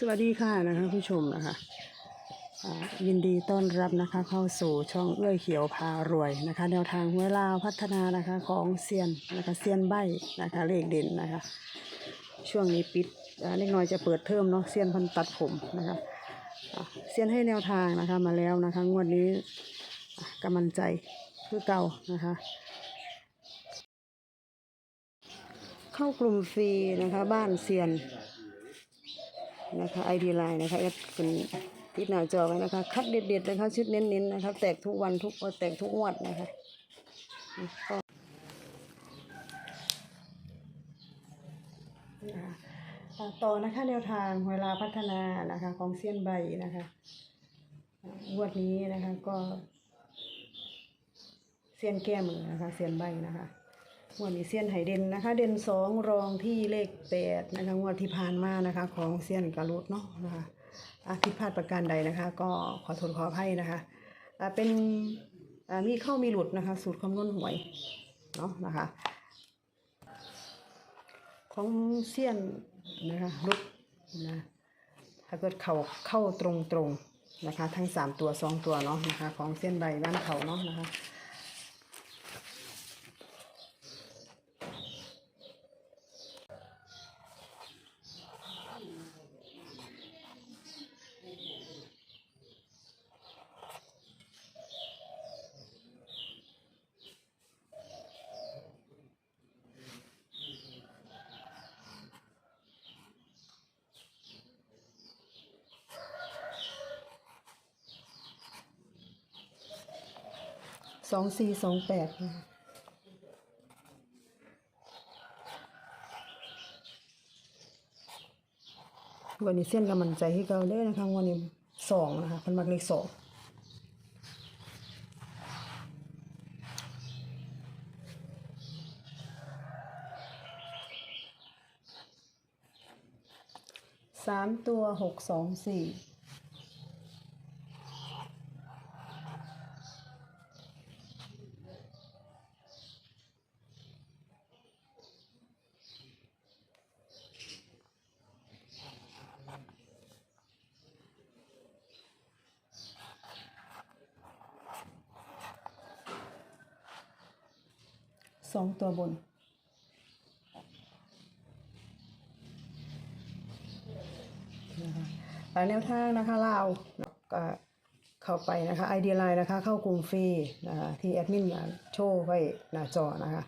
สวัสดีค่ะนะคะผู้ชมนะคะยินดีต้อนรับนะคะเข้าสู่ช่องเอื้อยเขียวพารวยนะคะ แนวทางเวลาวพัฒนานะคะของเซียนนะคะเซียนใบนะคะเลขเด่นนะคะ ช่วงนี้ปิดเล็กน้อยจะเปิดเทอมเนาะเซียนพันตัดผมนะคะเซียนให้แนวทางนะคะมาแล้วนะคะงวดนี้กำลังใจคือเก่านะคะเข้ากลุ่มฟรีนะคะบ้านเซียน นะคะไอดีไลน์นะคะเอฟเป็นติดหน้าจอไว้นะคะ คัดเด็ดๆเลยค่ะชุดเน้นๆนะคะแตกทุกวันทุกแตกทุกงวดนะคะก็ต่อนะคะแนวทางเวลาพัฒนานะคะของเซียนใบนะคะงวดนี้นะคะก็เซียนแก้มือนะคะเซียนใบนะคะ งวดนี้เซียนไหเด่นนะคะ เด่นสองรองที่เลขแปดนะคะงวดที่ผ่านมานะคะ ของเซียนกระลุดเนาะนะคะอาผิดพลาดประการใดนะคะ ก็ขอโทษขออภัยนะคะอ่าเป็นอ่ามีเข้ามีหลุดนะคะ สูตรคำนวณหวยเนาะนะคะ ของเซียนนะคะลุดนะถ้าเกิดเขาเข้าตรงตรงๆนะคะ ทั้งสามตัวสองตัวเนาะนะคะ ของเส้นใบบ้านเขาเนาะนะคะ สองสี่สองแปดวันนี้เส้นกำมันใจให้เกาเด้นะคะวันนี้สองนะคะเพันมักเลขสองสามตัวหกสองสี่ สองตัวบน หลายแนวทางนะคะเลาก็เข้าไปนะคะ ID Line นะคะ เข้ากลุ่มฟรีนะคะที่แอดมินโชว์ไว้หน้าจอนะคะ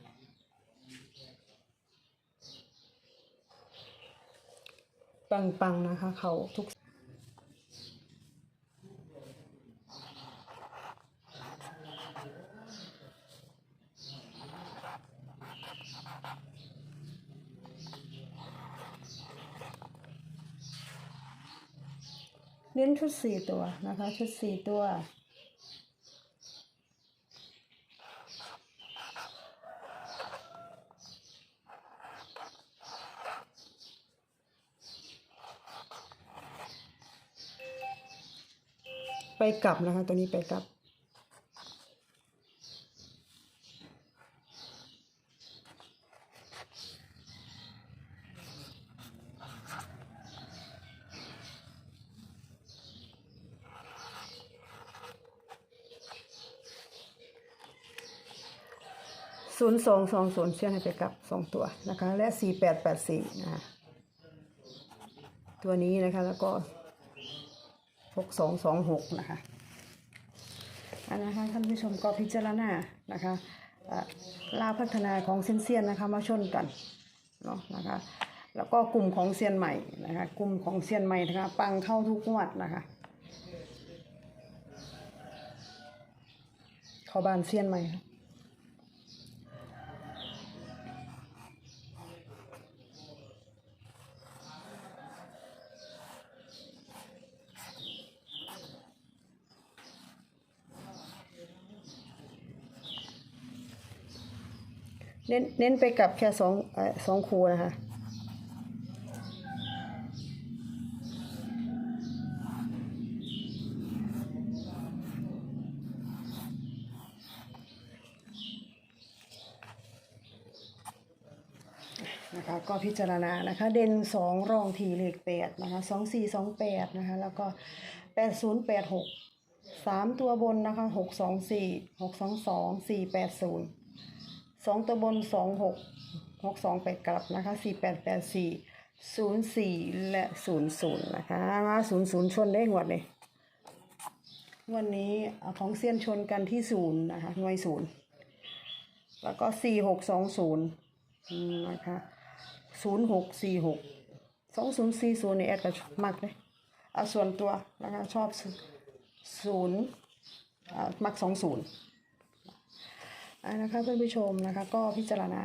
ปังๆนะคะ เขาทุก เน้นชุดสี่ตัวนะคะ ชุดสี่ตัว ไปกลับนะคะตัวนี้ไปกลับ ศูนย์สองสองศูนย์เชื่อให้ไปกลับสองตัวนะคะ และสี่แปดแปดสี่นะคะตัวนี้นะคะแล้วก็หกสองสองหกนะคะอันนะคะท่านผู้ชมก็พิจารณานะคะอะลาวพัฒนาของเซียนเซียนนะคะมาชนกันเนาะนะคะแล้วก็กลุ่มของเซียนใหม่นะคะกลุ่มของเซียนใหม่นะคะ ปังเข้าทุกงวดนะคะเข้าบ้านเซียนใหม่ค่ะ เน้นเน้นไปกับแค่สองอ่อสองคูนะคะนะคะก็พิจารณานะคะ เด่นสองรองทีเลขแปดนะคะสองสี่สองแปดนะคะ แล้วก็แปดศูนย์แปดหกสามตัวบนนะคะหกสองสี่หกสองสองสี่แปดศูนย์ สองตัวบนสองหกหกสองแปดกลับนะคะสี่แปดแปดสี่ศูนย์สี่และศูนย์ศูนย์นะคะมาศูนย์ศูนย์ชนได้หมดเลยวันนี้ของเซียนชนกันที่ศูนย์นะคะหน่วยศูนย์แล้วก็สี่หกสองศูนย์นะคะศูนย์หกสี่หกสองศูนย์สี่ศูนย์นี่แอดก็มักเลยเอาส่วนตัวนะคะชอบศูนย์อ่ามักสองศูนย์ นะคะเพื่อนผู้ชมนะคะ ก็พิจารณา